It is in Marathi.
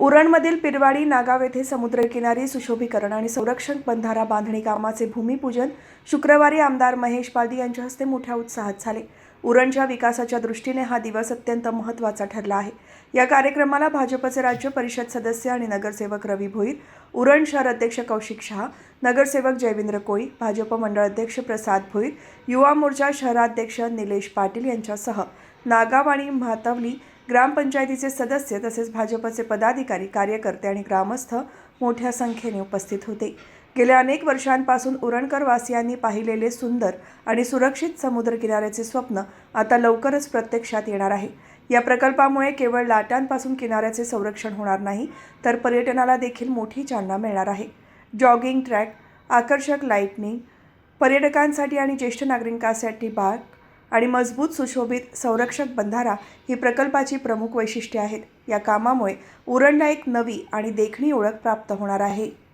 उरणमधील पिरवाडी नागाव येथे समुद्रकिनारी सुशोभीकरण आणि संरक्षण बंधारा बांधणी कामाचे भूमिपूजन शुक्रवारी आमदार महेश पालदी यांच्या हस्ते मोठ्या उत्साहात झाले. उरणच्या विकासाच्या दृष्टीने हा दिवस अत्यंत महत्त्वाचा ठरला आहे. या कार्यक्रमाला भाजपचे राज्य परिषद सदस्य आणि नगरसेवक रवी भोईर उरण शहर अध्यक्ष कौशिक शहा नगरसेवक जयविंद्र कोळी भाजप मंडळ अध्यक्ष प्रसाद भोईर युवा मोर्चा शहराध्यक्ष निलेश पाटील यांच्यासह नागाव आणि म्हातवली ग्रामपंचायतीचे सदस्य तसेच भाजपचे पदाधिकारी कार्यकर्ते आणि ग्रामस्थ मोठ्या संख्येने उपस्थित होते. गेल्या अनेक वर्षांपासून उरणकर वासियांनी पाहिलेले सुंदर आणि सुरक्षित समुद्रकिनाऱ्याचे स्वप्न आता लवकरच प्रत्यक्षात येणार आहे. या प्रकल्पामुळे केवळ लाटांपासून किनाऱ्याचे संरक्षण होणार नाही तर पर्यटनाला देखील मोठी चालना मिळणार आहे. जॉगिंग ट्रॅक आकर्षक लाईटनिंग पर्यटकांसाठी आणि ज्येष्ठ नागरिकांसाठी बाग आणि मजबूत सुशोभित संरक्षक बंधारा ही प्रकल्पाची प्रमुख वैशिष्ट्ये आहेत. या कामामुळे उरणला एक नवी आणि देखणी ओळख प्राप्त होणार आहे.